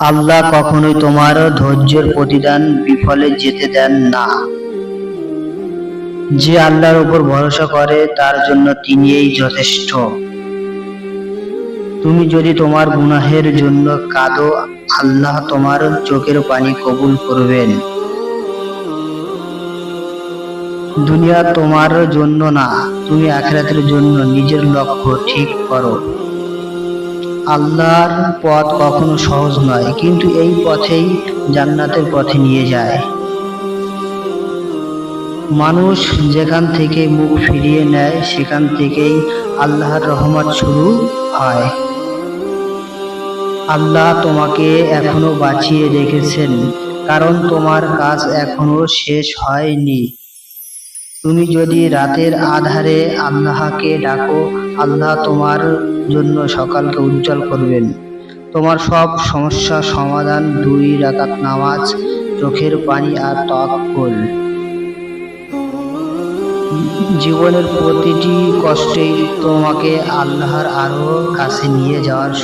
আল্লাহ কখনোই তোমার ধৈর্যের প্রতিদান বিফলে যেতে দেন না। যে আল্লাহর উপর ভরসা করে, তার জন্য তিনিই যথেষ্ট। তুমি যদি তোমার গুনাহের জন্য কাঁদো, আল্লাহ তোমার চোখের পানি কবুল করবেন। দুনিয়া তোমার জন্য না, তুমি আখেরাতের জন্য নিজের লক্ষ্য ঠিক করো। আল্লাহর পথ কখনো সহজ নয়, কিন্তু এই পথেই জান্নাতের পথে নিয়ে যায়। মানুষ যেখান থেকে মুখ ফিরিয়ে নেয়, সেখান থেকেই আল্লাহর রহমত শুরু হয়। আল্লাহ তোমাকে এখনও বাঁচিয়ে রেখেছেন, কারণ তোমার কাজ এখনও শেষ হয়নি। তুমি যদি রাতের আধারে আল্লাহকে ডাকো, আল্লাহ তোমার জন্য সকালকে উজ্জ্বল করবেন। তোমার সব সমস্যা সমাধান দুই রাকাত নামাজ, চোখের পানি আর ত্বক তওয়াক্কুল। জীবনের প্রতিটি কষ্টেই তোমাকে আল্লাহর আরও কাছে নিয়ে যাওয়ার